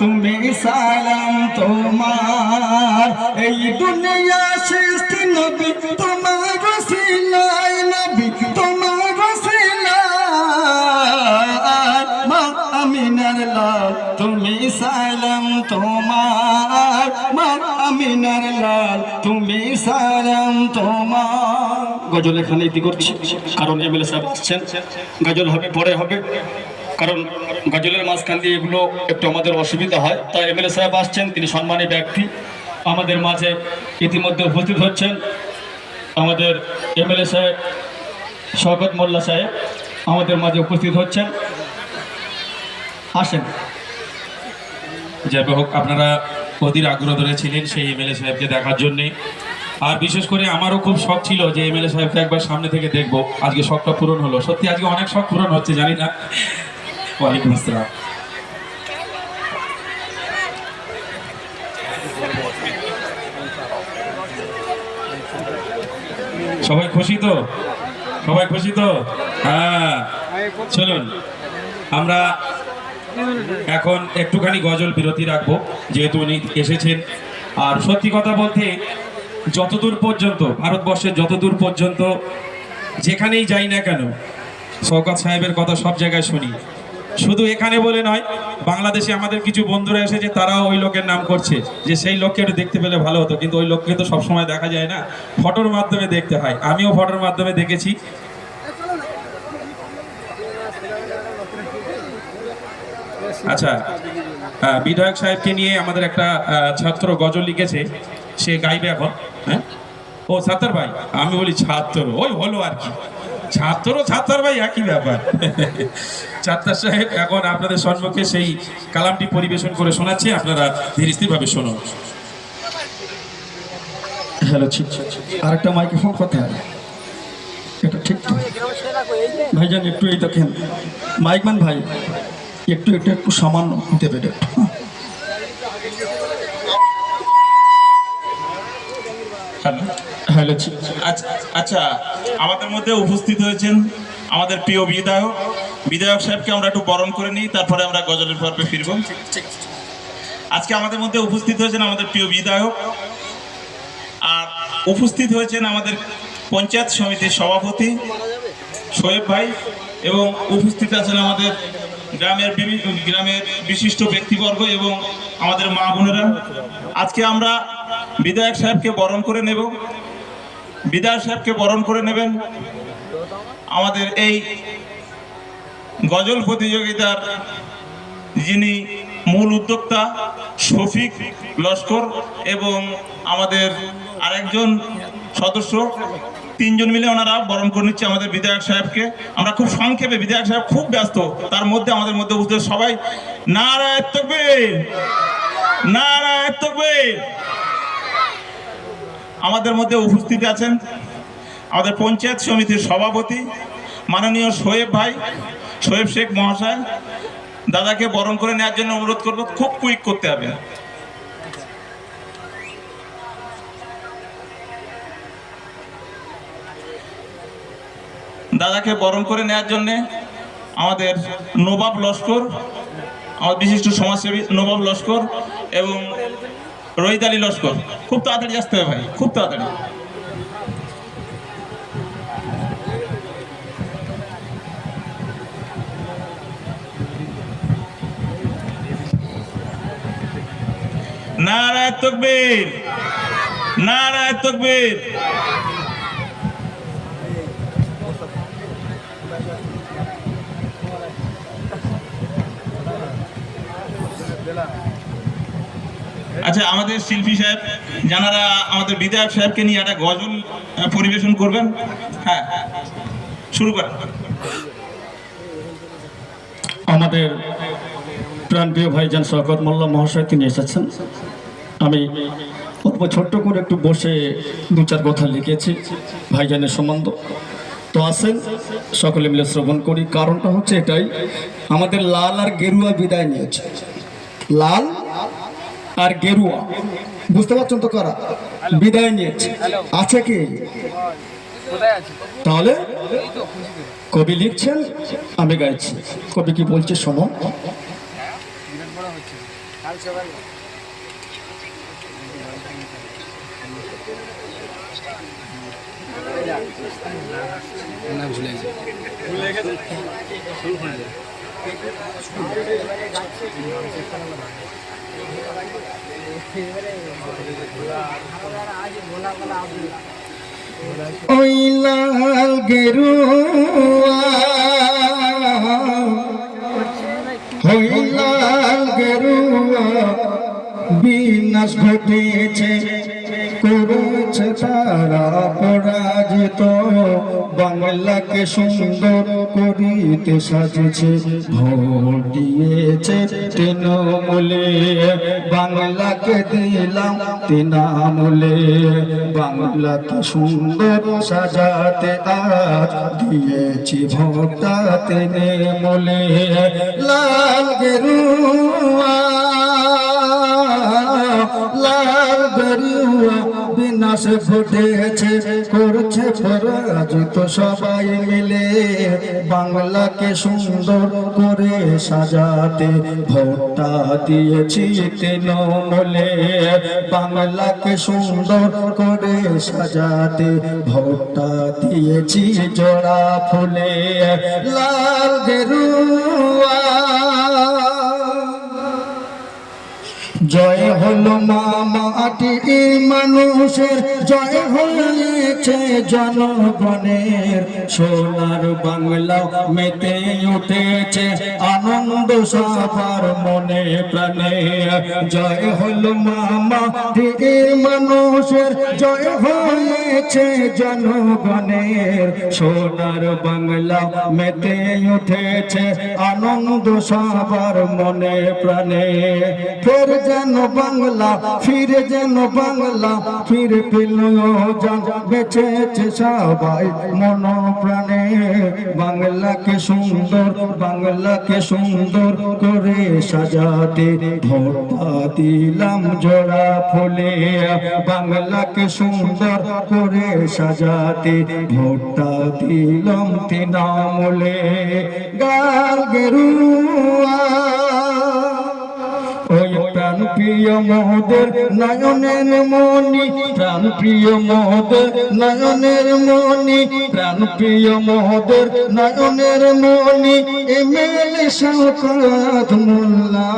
তুমি সালাম তোমার। এই দুনিয়া সৃষ্টি নবী, তোমার রসিলাই নবী, তোমার রসিলাই মা আমিনার লাল, তুমি সালাম তোমার। মা আমিনার লাল, তুমি সালাম তোমার। গজল এখানে ইতি করছি, কারণ এমএলএ সাহেব আসছেন। গজল হবে, পরে হবে। কারণ গজলের মাঝখান দিয়ে এগুলো একটু আমাদের অসুবিধা হয়। তাই এমএলএ সাহেব আসছেন, তিনি সম্মানী ব্যক্তি। আমাদের মাঝে ইতিমধ্যে উপস্থিত হচ্ছেন আমাদের এমএলএ সাহেব, শওকত মোল্লা সাহেব। আমাদের মাঝে উপস্থিত হচ্ছেন। আসেন। যাই হোক, আপনারা অধীর আগ্রহ ধরেছিলেন সেই এমএলএ সাহেবকে দেখার জন্যে। আর বিশেষ করে আমারও খুব শখ ছিল যে এমএলএ সাহেবকে একবার সামনে থেকে দেখব। আজকে শখটা পূরণ হলো। সত্যি আজকে অনেক শখ পূরণ হচ্ছে, জানি না। ওয়ালাইকুম আসসালাম। সবাই খুশি তো? সবাই খুশি তো? হ্যাঁ। চলুন, আমরা এখন একটুখানি গজল বিরতি রাখব, যেহেতু উনি এসেছেন। আর সত্যি কথা বলতে, যতদূর পর্যন্ত, ভারতবর্ষের যতদূর পর্যন্ত, যেখানেই যাই না কেন, শওকত সাহেবের কথা সব জায়গায় শুনি। শুধু এখানে বলে নয়, বাংলাদেশে আমাদের কিছু বন্ধুরা এসেছে তারাও ওই লোকের নাম করছে, যে সেই লোককে একটু দেখতে পেলে ভালো হতো। কিন্তু ওই লোককে তো সবসময় দেখা যায় না, ফটোর মাধ্যমে দেখতে হয়। আমিও ফটোর মাধ্যমে দেখেছি। আচ্ছা বিধায়ক সাহেবকে নিয়ে আমাদের একটা ছাত্র গজল লিখেছে, সে গাইবে এখন হ্যাঁ? ও ছাত্র ভাই, আমি বলি ছাত্র, ওই হলো আর কি। ছাত্র ছাত্র ভাই একই ব্যাপার। ছাত্র সাহেব এখন আপনাদের সম্মুখে সেই কালামটি পরিবেশন করে শোনাচ্ছে আপনারা ধীর স্থিরভাবে শুনুন। হ্যালো ঠিক আরেকটা মাইক্রোফোন কোথায়? এটা ঠিক তো। ভাইজান একটু এই দেখেন। মাইকম্যান ভাই একটু একটু একটু সামান্য দেবে একটু হ্যাঁ? হ্যালো আচ্ছা আচ্ছা আমাদের মধ্যে উপস্থিত হয়েছেন আমাদের প্রিয় বিধায়ক। বিধায়ক সাহেবকে আমরা একটু বরণ করে নিই, তারপরে আমরা গজলের পর্বে ফিরব। আজকে আমাদের মধ্যে উপস্থিত হয়েছেন আমাদের প্রিয় বিধায়ক। আর উপস্থিত হয়েছেন আমাদের পঞ্চায়েত সমিতির সভাপতি শোয়েব ভাই এবং উপস্থিত আছেন আমাদের গ্রামের বিভি- গ্রামের বিশিষ্ট ব্যক্তিবর্গ এবং আমাদের মা বোনেরা। আজকে আমরা বিধায়ক সাহেবকে বরণ করে নেব। বিধায়ক সাহেবকে বরণ করে নেবেন। আমাদের এই গজল প্রতিযোগিতার যিনি মূল উদ্যোক্তা শফিক লস্কর এবং আমাদের আরেকজন সদস্য, তিনজন মিলে ওনারা বরণ করে নিচ্ছে আমাদের বিধায়ক সাহেবকে। আমরা খুব সংক্ষেপে, বিধায়ক সাহেব খুব ব্যস্ত, তার মধ্যে আমাদের মধ্যে বুঝতে সবাই। নারায় তকবীর! নারায় তকবীর! আমাদের মধ্যে উপস্থিত আছেন আমাদের পঞ্চায়েত সমিতির সভাপতি মাননীয় শোয়েব ভাই, শোয়েব শেখ মহাশয়। দাদাকে বরণ করে নেওয়ার জন্য অনুরোধ করব, খুব কুইক করতে হবে। দাদাকে বরণ করে নেওয়ার জন্য আমাদের নবাব লস্কর আমাদের বিশিষ্ট সমাজসেবী নবাব লস্কর এবং রহিত আলী লস্কর। খুব তাড়াতাড়ি আসতে হবে ভাই খুব তাড়াতাড়ি। নারায় তকবীর নারায় তকবীর। আচ্ছা আমাদের শিল্পী সাহেব যারা আমাদের বিধায়ক সাহেবকে নিয়ে একটা গজল পরিবেশন করবেন? হ্যাঁ। শুরু করেন। আমাদের প্রাণপ্রিয় ভাইজান শকত মোল্লা মহাশয়, তিনি এসেছেন। আমি অল্প ছোট্ট করে একটু বসে দু চার কথা লিখেছি, ভাইজানের সম্বন্ধ। তো আসেন, সকলে মিলে শ্রবণ করি। কারণটা হচ্ছে এটাই, আমাদের লাল আর গেরুয়া বিদায় নিয়েছে। লাল আর গেরুয়া। বুঝতে পারছেন তো কারা? বিদায় নিয়েছে আছে কি? তাহলে কবি লিখছেন আমি গাইছি। কবি কি বলছে শোনো? লাল গেরুয়া। ওই লাল গেরুয়া। বিনাশ ঘটেছে তারা পরাজিত। বাংলাকে সুন্দর করিতে সাজেছে, ভোট দিয়েছে তৃণমূলে। বাংলাকে দিলাম তৃণমূলে। বাংলাকে সুন্দর সাজাতে আজ দিয়েছি ভোটটা তেনে মলে লাল গেরুয়া বিনাশ ঘটেছে, করছে পরাজিত সবাই মিলে। বাংলাকে সুন্দর করে সাজাতে ভোটটা দিয়েছি তৃণমূলে। বাংলাকে সুন্দর করে সাজাতে ভোটটা দিয়েছি জোড়া ফুলে। লাল গেরুয়া জয় হলো মা মাটি মানুষের জয় হয়েছে জনগণের। সোনার বাংলা মেতে উঠেছে, আনন্দ সবার মনে প্রাণে। জয় হলো মা মাটি মানুষের, জয় হয়েছে জনগণের। সোনার বাংলা মেতে উঠেছে, আনন্দ সবার মনে প্রাণে। ফের যেন বাংলা, ফিরে যেন বাংলা, ফিরে পেল জান বেঁচেছে সবাই মন প্রাণে বাংলাকে সুন্দর বাংলাকে সুন্দর করে সাজাতে ভোটটা দিলাম জোড়া ফুলে। বাংলাকে সুন্দর করে সাজাতে ভোটটা দিলাম তৃণমূলে। গাল গেরুয়া। প্রাণ প্রিয় মহোদর নয়নের মনি প্রাণ প্রিয় মহোদর নয়নের মনি প্রাণ প্রিয় মহোদর নয়নের মনি এমএলএ শওকত মোল্লা,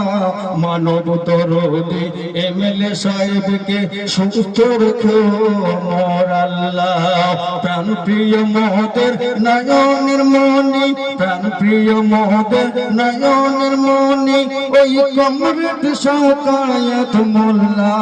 মানব দরদি। এমএলএ সাহেবকে সুস্থ রেখো মোর আল্লাহ। প্রাণ প্রিয় মহোদর নয়নের মনি প্রাণ প্রিয় মহোদর নয়নের মনি ওই কমরেড সকায়াত মোল্লা,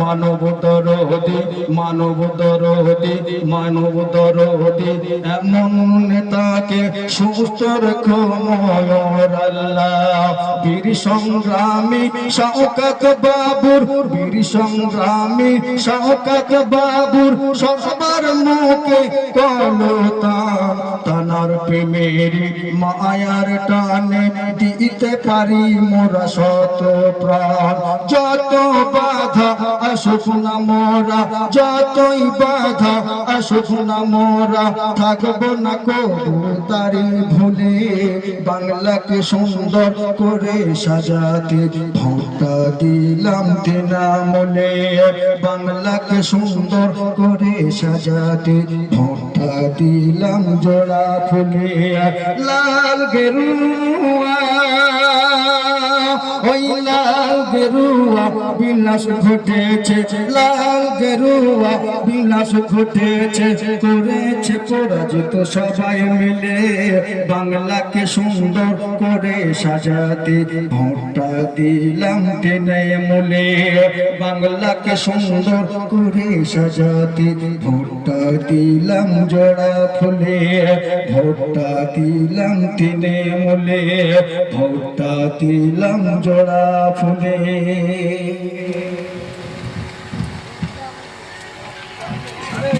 মানব দরদি মানব দরদি মানব দরদি। এমন নেতাকে সুস্থ রেখো ময়ূর আল্লাহ। বীর সংগ্রামী শওকত বাবুর, বীর সংগ্রামী শওকত বাবুর সবার মুখে কলতান। তানার প্রেমেরি মায়ার টানে দিতে পারি মোরা শত প্রাণ। যত বাধা আসুক না মোরা, যতই বাধা আসুক না মোরা, থাকব না কবু তারি ভুলে। বাংলাকে সুন্দর করে সাজাতে ভোটটা দিলাম তৃণমূলে। বাংলাকে সুন্দর করে সাজাতে ভোটটা দিলাম জোড়া ফুলে। লাল গেরুয়া ওই লাল গেরুয়া বিলাস ঘটেছে, লাল গেরুয়া বিলাস ঘটেছে, করেছে পরাজিত সবাই মিলে, বাংলাকে সুন্দর করে সাজাতে ভোটটা দিলাম টেনে মূলে। বাংলাকে সুন্দর করে সাজাতে ভোটটা দিলাম জোড়া ফুলে। ভোটটা দিলাম টেনে মূলে। ভোটটা দিলাম জোড়া ফুলে।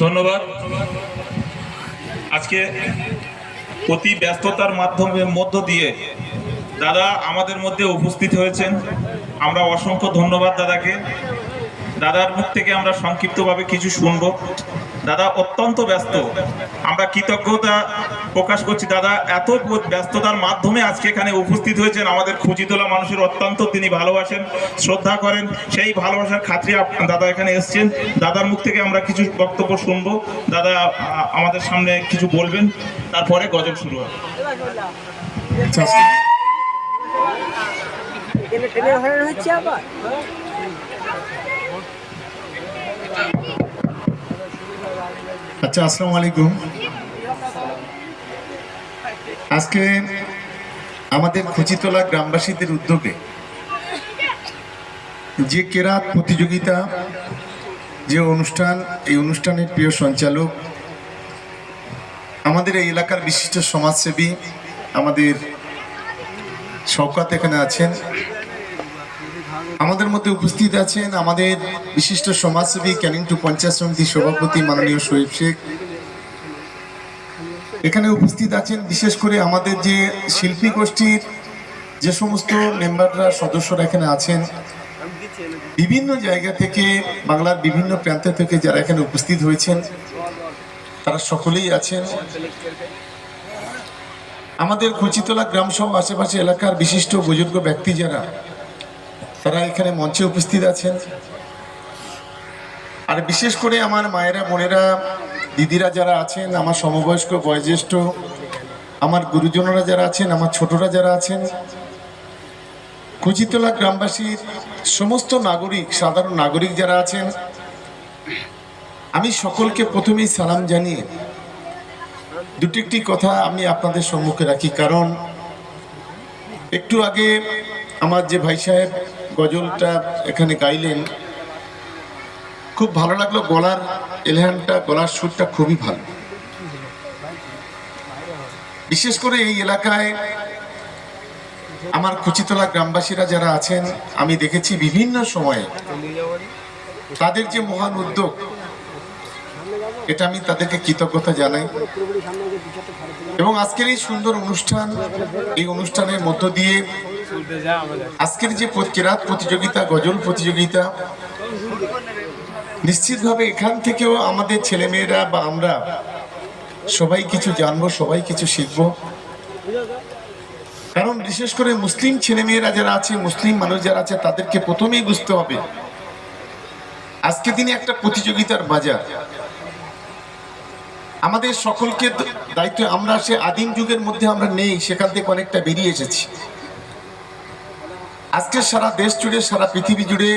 ধন্যবাদ। আজকে অতি ব্যস্ততার মাধ্যমে মধ্য দিয়ে দাদা আমাদের মধ্যে উপস্থিত হয়েছেন। আমরা অসংখ্য ধন্যবাদ দাদাকে। দাদার মুখ থেকে আমরা সংক্ষিপ্তভাবে কিছু শুনব। দাদা অত্যন্ত ব্যস্ত। আমরা কৃতজ্ঞতা প্রকাশ করছি। দাদা এত ব্যস্ততার মাধ্যমে আজকে এখানে উপস্থিত হয়েছেন। আমাদের খুঁজি তোলা মানুষের অত্যন্ত তিনি ভালোবাসেন শ্রদ্ধা করেন। সেই ভালোবাসার খাতিরে আপ- দাদা এখানে এসছেন। দাদার মুখ থেকে আমরা কিছু বক্তব্য শুনব। দাদা আমাদের সামনে কিছু বলবেন। তারপরে গজল শুরু হবে। টেনে টেনে হয়রান হচ্ছে আবার? আচ্ছা আসসালামু আলাইকুম। আজকে আমাদের খুচিতলা গ্রামবাসীদের উদ্যোগে যে কেরাত প্রতিযোগিতা, যে অনুষ্ঠান, এই অনুষ্ঠানের প্রিয় সঞ্চালক আমাদের এই এলাকার বিশিষ্ট সমাজসেবী, আমাদের শওকাত এখানে আছেন। আমাদের মধ্যে উপস্থিত আছেন আমাদের বিশিষ্ট সমাজসেবী ক্যানিং টু পঞ্চায়েত সমিতির সভাপতি মাননীয় শহীদ শেখ। এখানে উপস্থিত আছেন বিশেষ করে আমাদের যে শিল্পী গোষ্ঠীর যে সমস্ত মেম্বাররা, সদস্যরা এখানে আছেন। বিভিন্ন জায়গা থেকে, বাংলার বিভিন্ন প্রান্ত থেকে যারা এখানে উপস্থিত হয়েছেন, তারা সকলেই আছেন। আমাদের কচিতলা গ্রামসহ আশেপাশে এলাকার বিশিষ্ট বুজুর্গ ব্যক্তি যারা, তারা এখানে মঞ্চে উপস্থিত আছেন। আর বিশেষ করে আমার মায়েরা, বোনেরা, দিদিরা যারা আছেন, আমার সমবয়স্ক, বয়োজ্যেষ্ঠ, আমার গুরুজনরা যারা আছেন, আমার ছোটরা যারা আছেন কুচিতলা গ্রামবাসীর সমস্ত নাগরিক, সাধারণ নাগরিক যারা আছেন, আমি সকলকে প্রথমেই সালাম জানিয়ে দুটি একটি কথা আমি আপনাদের সম্মুখে রাখি। কারণ একটু আগে আমার যে ভাই সাহেব গজলটা এখানে গাইলেন, খুব ভালো লাগল। গলার এলহানটা গলার সুরটা খুবই ভালো। বিশেষ করে এই এলাকায় আমার কুচিতলা গ্রামবাসীরা যারা আছেন, আমি দেখেছি বিভিন্ন সময়ে তাদের যে মহান উদ্যোগ এটা আমি তাদেরকে কৃতজ্ঞতা জানাই। এবং আজকের এই সুন্দর অনুষ্ঠান, এই অনুষ্ঠানের মধ্য দিয়ে আজকের যে কেরাত প্রতিযোগিতা, গজল প্রতিযোগিতা, নিশ্চিতভাবে এখান থেকেও আমাদের ছেলেমেয়েরা বা আমরা সবাই কিছু জানব, সবাই কিছু শিখব। কারণ বিশেষ করে মুসলিম ছেলেমেয়েরা যারা আছে, মুসলিম মানুষ যারা আছে, তাদেরকে প্রথমেই বুঝতে হবে, আজকে দিনে একটা প্রতিযোগিতার বাজার। আমাদের সকলকে দায়িত্ব আমরা সে আদিম যুগের মধ্যে আমরা নেই, সেখান থেকে অনেকটা বেরিয়ে এসেছি। আজকে সারা দেশ জুড়ে, সারা পৃথিবী জুড়ে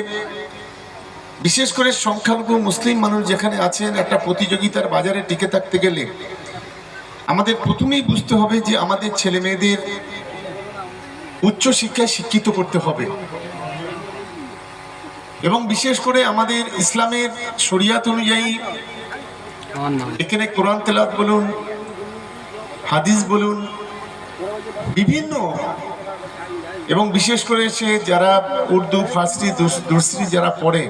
বিশেষ করে সংখ্যালঘু মুসলিম মানুষ যেখানে আছেন, একটা প্রতিযোগিতার বাজারে টিকে থাকতে গেলে আমাদের প্রথমেই বুঝতে হবে যে আমাদের ছেলে মেয়েদের উচ্চ শিক্ষায় শিক্ষিত করতে হবে। এবং বিশেষ করে আমাদের ইসলামের শরিয়াত অনুযায়ী এখানে কোরআন তেলাত বলুন, হাদিস বলুন, বিভিন্ন। এবং বিশেষ করে সে যারা উর্দু, ফার্সি দুসরি যারা পড়ে,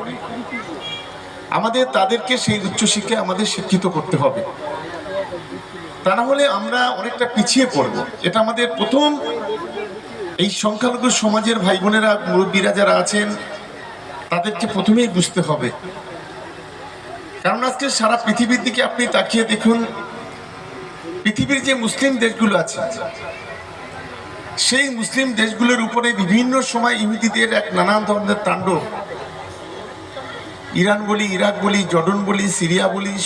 আমাদের তাদেরকে সেই উচ্চশিক্ষায় আমাদের শিক্ষিত করতে হবে। তা না হলে আমরা অনেকটা পিছিয়ে পড়ব। এটা আমাদের প্রথম। এই সংখ্যালঘু সমাজের ভাই বোনেরা, মুরব্বীরা যারা আছেন, তাদেরকে প্রথমেই বুঝতে হবে। কারণ আজকে সারা পৃথিবীর দিকে আপনি তাকিয়ে দেখুন, পৃথিবীর যে মুসলিম দেশগুলো আছে, সেই মুসলিম দেশগুলোর উপরে বিভিন্ন সময় ইহুদিদের এক নানান ধরনের তাণ্ডব। ইরান বলি, ইরাক বলি, জর্ডন বলি, সিরিয়া বলি,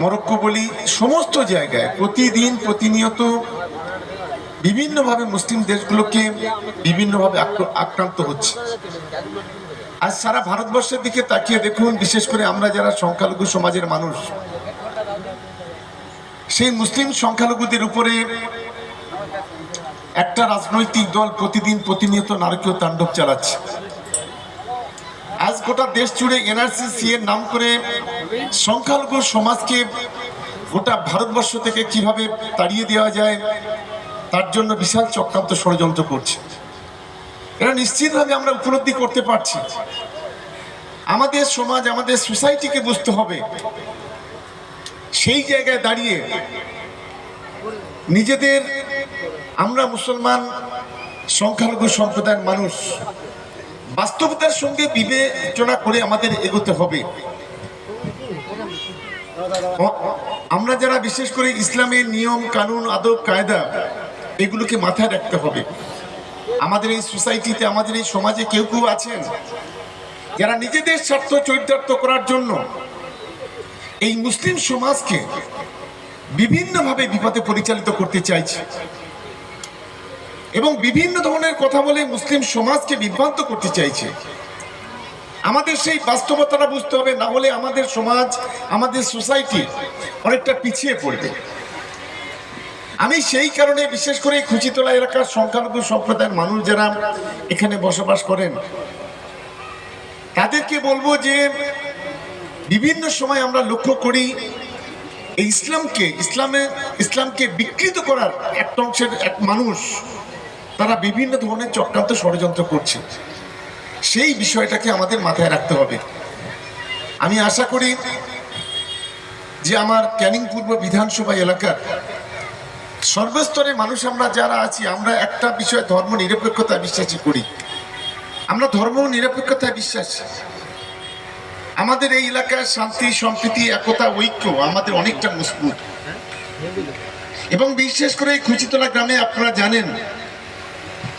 মরক্কো বলি, সমস্ত জায়গায় প্রতিদিন প্রতিনিয়ত বিভিন্নভাবে মুসলিম দেশগুলোকে বিভিন্নভাবে আক্র- আক্রান্ত হচ্ছে। আজ সারা ভারতবর্ষের দিকে তাকিয়ে দেখুন, বিশেষ করে আমরা যারা সংখ্যালঘু সমাজের মানুষ, সেই মুসলিম সংখ্যালঘুদের উপরে একটা রাজনৈতিক দল প্রতিদিন প্রতিনিয়ত নারকীয় তাণ্ডব চালাচ্ছে। আজ গোটা দেশ জুড়ে এনআরসি সি এর নাম করে সংখ্যালঘু সমাজকে গোটা ভারতবর্ষ থেকে কীভাবে তাড়িয়ে দেওয়া যায়, তার জন্য বিশাল চক্রান্ত ষড়যন্ত্র করছে। এটা নিশ্চিতভাবে আমরা উপলব্ধি করতে পারছি। আমাদের সমাজ, আমাদের সোসাইটিকে বুঝতে হবে। সেই জায়গায় দাঁড়িয়ে নিজেদের আমরা মুসলমান সংখ্যালঘু সম্প্রদায়ের মানুষ বাস্তবতার সঙ্গে বিবেচনা করে আমাদের এগোতে হবে। আমরা যারা বিশেষ করে ইসলামের নিয়ম, কানুন, আদব, কায়দা, এগুলোকে মাথায় রাখতে হবে। আমাদের এই সোসাইটিতে, আমাদের এই সমাজে কেউ কেউ আছেন যারা নিজেদের স্বার্থ চরিতার্থ করার জন্য এই মুসলিম সমাজকে বিভিন্নভাবে বিপদে পরিচালিত করতে চাইছে এবং বিভিন্ন ধরনের কথা বলে মুসলিম সমাজকে বিভ্রান্ত করতে চাইছে। আমাদের সেই বাস্তবতাটা বুঝতে হবে, না হলে আমাদের সমাজ, আমাদের সোসাইটি অনেকটা পিছিয়ে পড়বে। আমি সেই কারণে বিশেষ করে খুচিতলা এলাকার সংখ্যালঘু সম্প্রদায়ের মানুষ যারা এখানে বসবাস করেন, তাদেরকে বলব যে বিভিন্ন সময় আমরা লক্ষ্য করি ইসলামকে, ইসলামে, ইসলামকে বিকৃত করার একটা অংশের এক মানুষ তারা বিভিন্ন ধরনের চক্রান্ত ষড়যন্ত্র করছে। সেই বিষয়টাকে আমাদের মাথায় রাখতে হবে। আমি আশা করি যে আমার ক্যানিং পূর্ব বিধানসভা এলাকার সর্বস্তরে মানুষ আমরা যারা আছি, আমরা একটা বিষয়ে ধর্ম নিরপেক্ষতা বিশ্বাসী করি। আমরা ধর্ম নিরপেক্ষতায় বিশ্বাসী। আমাদের এই এলাকার শান্তি, সম্প্রীতি, একতা, ঐক্য আমাদের অনেকটা মজবুত। এবং বিশেষ করে এই খুচিতলা গ্রামে আপনারা জানেন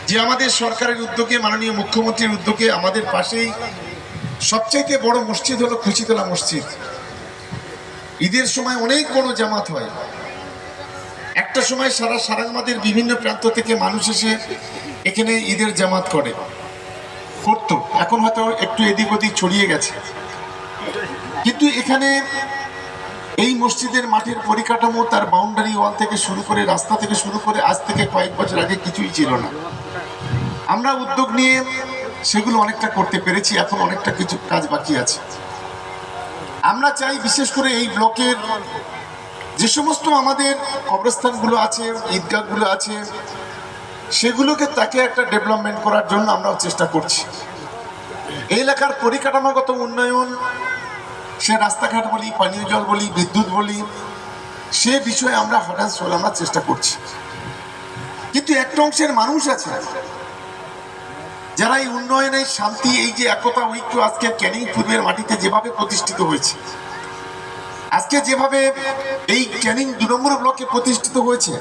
যে আমাদের সরকারের উদ্যোগে, মাননীয় মুখ্যমন্ত্রীর উদ্যোগে আমাদের পাশেই সবচাইতে বড় মসজিদ হলো খুচিতলা মসজিদ। ঈদের সময় অনেক বড় জামাত হয়। একটা সময় সারা সারাংমাদের বিভিন্ন প্রান্ত থেকে মানুষ এসে এখানে ঈদের জামাত করে। করতো। এখন হয়তো একটু এদিক ওদিক ছড়িয়ে গেছে। কিন্তু এখানে এই মসজিদের মাঠের পরিকাঠামো, তার বাউন্ডারি ওয়াল থেকে শুরু করে, রাস্তা থেকে শুরু করে, আজ থেকে কয়েক বছর আগে কিছুই ছিল না। আমরা উদ্যোগ নিয়ে সেগুলো অনেকটা করতে পেরেছি, এখন অনেকটা কিছু কাজ বাকি আছে। আমরা চাই বিশেষ করে এই ব্লকের যে সমস্ত আমাদের কবরস্থানগুলো আছে, ঈদগাহগুলো আছে, সেগুলোকে তাকে একটা ডেভেলপমেন্ট করার জন্য আমরাও চেষ্টা করছি। এই এলাকার পরিকাঠামোগত উন্নয়ন, সে রাস্তাঘাট বলি, পানীয় জল বলি, বিদ্যুৎ বলি, সে বিষয়ে আমরা হঠাৎ আমরা চেষ্টা করছি। কিন্তু একটা অংশের মানুষ আছে, যারা এই উন্নয়নের শান্তি, এই যে একতা, ঐক্য আজকে ক্যানিং পূর্বের মাটিতে যেভাবে প্রতিষ্ঠিত হয়েছে আজকে যেভাবে এই ক্যানিং দু নম্বর ব্লকে প্রতিষ্ঠিত হয়েছে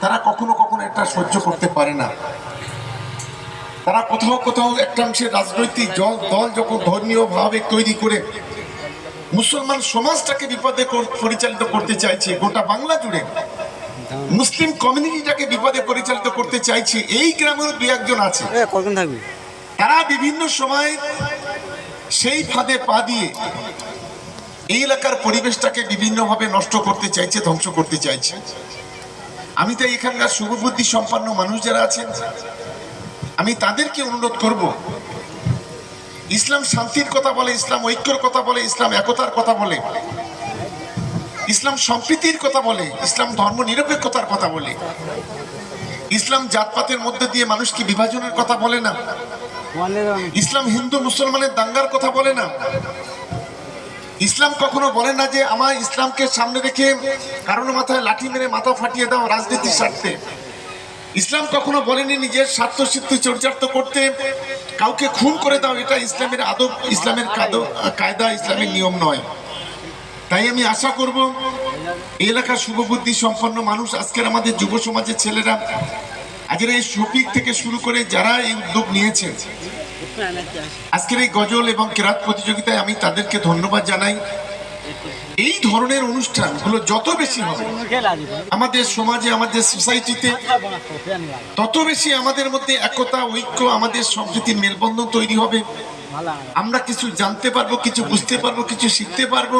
তারা কখনো কখনো এটা সহ্য করতে পারে না। তারা কোথাও কোথাও একটা অংশের রাজনৈতিক দল যখন ধর্মীয় ভাবে তৈরি করে মুসলমান সমাজটাকে বিপদে পরিচালিত করতে চাইছে গোটা বাংলা জুড়ে মুসলিম কমিউনিটিটাকে বিপদে পরিচালিত করতে চাইছে এই গ্রামের দু একজন আছে। তারা বিভিন্ন সময় সেই ফাঁদে পা দিয়ে এই এলাকার পরিবেশটাকে বিভিন্নভাবে নষ্ট করতে চাইছে ধ্বংস করতে চাইছে। আমি তো এখানকার শুভবুদ্ধি সম্পন্ন মানুষ যারা আছেন আমি তাদেরকে অনুরোধ করব ইসলাম শান্তির কথা বলে ইসলাম ঐক্যর কথা বলে ইসলাম একতার কথা বলে ইসলাম সম্প্রীতির কথা বলে ইসলাম ধর্ম নিরপেক্ষতার কথা বলে ইসলাম জাতপাতের মধ্যে দিয়ে মানুষকে বিভাজনের কথা বলে না। ইসলাম হিন্দু মুসলমানের দাঙ্গার কথা বলে না? ইসলাম কখনো বলে না যে আমার ইসলামকে সামনে রেখে কারণ মাথায় লাঠি মেরে মাথা ফাটিয়ে দাও রাজনীতির স্বার্থে। ইসলাম কখনো বলেনি নিজের স্বার্থ সিদ্ধি চরিচার্থ করতে। কাউকে খুন করে দাও, এটা ইসলামের আদব, ইসলামের কায়দা, ইসলামের নিয়ম নয়। তাই আমি আশা করব, এই এলাকার শুভবুদ্ধি সম্পন্ন মানুষ, আজকের আমাদের যুব সমাজের ছেলেরা আজকের এই শফিক থেকে শুরু করে যারা এই উদ্যোগ নিয়েছে আজকের এই গজল এবং কেরাত প্রতিযোগিতায় আমি তাদেরকে ধন্যবাদ জানাই। এই ধরনের অনুষ্ঠানগুলো যত বেশি হবে। আমাদের সমাজে, আমাদের সোসাইটিতে তত বেশি আমাদের মধ্যে একতা, ঐক্য, আমাদের সম্প্রীতির মেলবন্ধন তৈরি হবে। আমরা কিছু জানতে পারব, কিছু বুঝতে পারব, কিছু শিখতে পারব।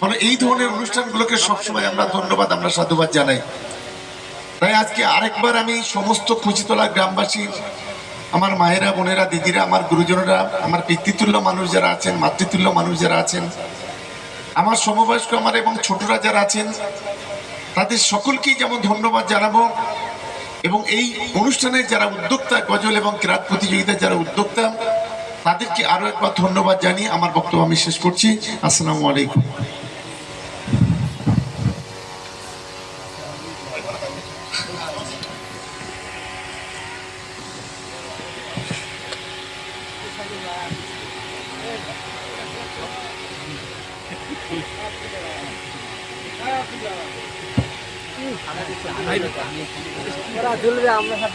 ফলে এই ধরনের অনুষ্ঠানগুলোকে সবসময় আমরা ধন্যবাদ, আমরা সাধুবাদ জানাই। তাই আজকে আরেকবার আমি সমস্ত খুচিতলা গ্রামবাসী আমার মায়েরা, বোনেরা, দিদিরা, আমার গুরুজনেরা, আমার পিতৃতুল্য মানুষ যারা আছেন, মাতৃতুল্য মানুষ যারা আছেন, আমার সমবয়স্ক আমার এবং ছোটরা যারা আছেন, তাদের সকলকেই যেমন ধন্যবাদ জানাব। এবং এই অনুষ্ঠানে যারা উদ্যোক্তা, গজল এবং ক্রাত প্রতিযোগিতায় যারা উদ্যোক্তা, তাদেরকে আরও একবার ধন্যবাদ জানিয়ে আমার বক্তব্য আমি শেষ করছি। আসসালামু আলাইকুম।